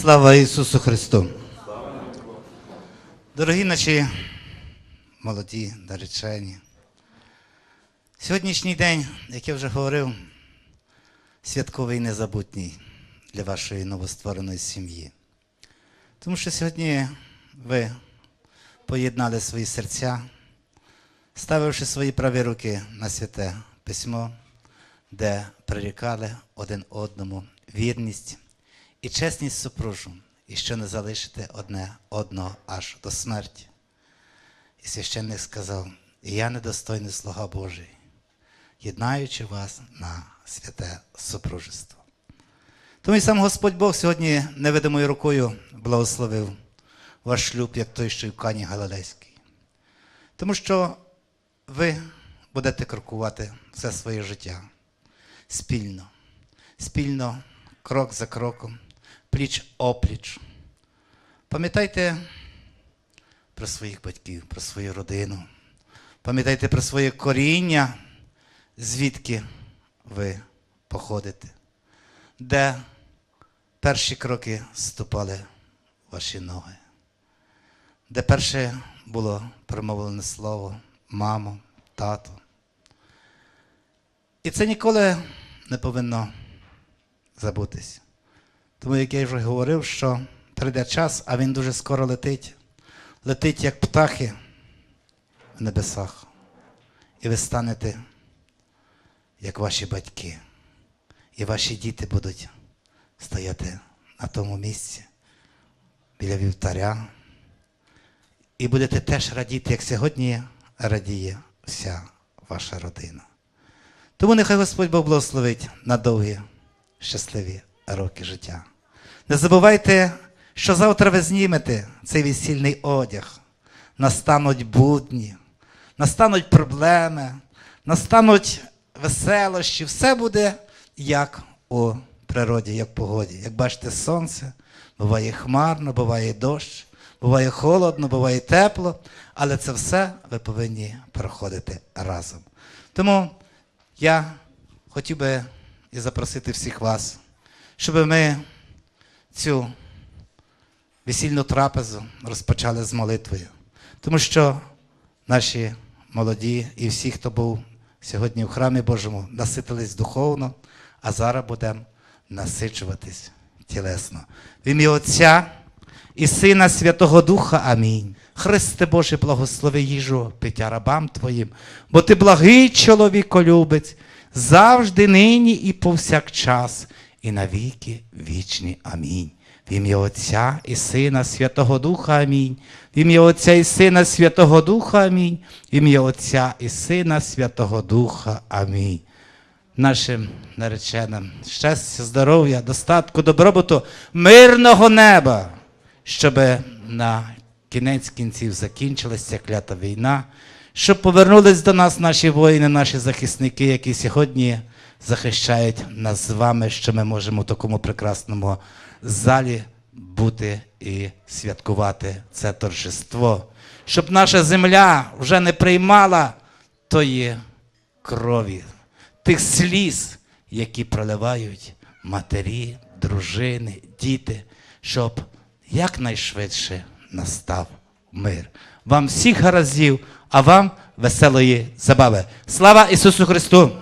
Слава Ісусу Христу! Дорогі наші молоді, наречені, сьогоднішній день, як я вже говорив, святковий і незабутній для вашої новоствореної сім'ї. Тому що сьогодні ви поєднали свої серця, ставивши свої праві руки на святе письмо, де прирікали один одному вірність і чесність супружу, і що не залишите одне одного аж до смерті. І священник сказав: І я недостойний слуга Божий, єднаючи вас на святе супружество. Тому і сам Господь Бог сьогодні невидимою рукою благословив ваш шлюб, як той, що й в Кані Галилейській. Тому що ви будете крокувати все своє життя спільно, спільно, крок за кроком, пліч опліч. Пам'ятайте про своїх батьків, про свою родину. Пам'ятайте про своє коріння, звідки ви походите, де перші кроки ступали ваші ноги, де перше було промовлене слово мамо, тато. І це ніколи не повинно забутись. Тому, як я вже говорив, що прийде час, а він дуже скоро летить, летить як птахи в небесах. І ви станете, як ваші батьки, і ваші діти будуть стояти на тому місці біля вівтаря. І будете теж радіти, як сьогодні радіє вся ваша родина. Тому нехай Господь Бог благословить на довгі, щасливі роки життя. Не забувайте, що завтра ви знімете цей весільний одяг. Настануть будні, настануть проблеми, настануть веселощі. Все буде як у природі, як погоді. Як бачите, сонце, буває хмарно, буває дощ, буває холодно, буває тепло, але це все ви повинні проходити разом. Тому я хотів би і запросити всіх вас, щоб ми цю весільну трапезу розпочали з молитвою. Тому що наші молоді і всі, хто був сьогодні в храмі Божому, наситились духовно, а зараз будемо насичуватись тілесно. В ім'я Отця і Сина Святого Духа. Амінь. Христе Боже, благослови їжу пиття рабам Твоїм, бо Ти благий чоловіколюбець, завжди нині і повсякчас, і навіки вічні. Амінь. В ім'я Отця і Сина Святого Духа Амінь. В ім'я Отця і Сина Святого Духа Амінь. В ім'я Отця і Сина Святого Духа Амінь. Нашим нареченим щастя, здоров'я, достатку, добробуту, мирного неба, щоб на кінець кінців закінчилася ця клята війна, щоб повернулись до нас наші воїни, наші захисники, які сьогодні захищають нас з вами, що ми можемо в такому прекрасному залі бути і святкувати це торжество, щоб наша земля вже не приймала тої крові, тих сліз, які проливають матері, дружини, діти, щоб якнайшвидше настав мир. Вам всіх гараздів, а вам веселої забави. Слава Ісусу Христу!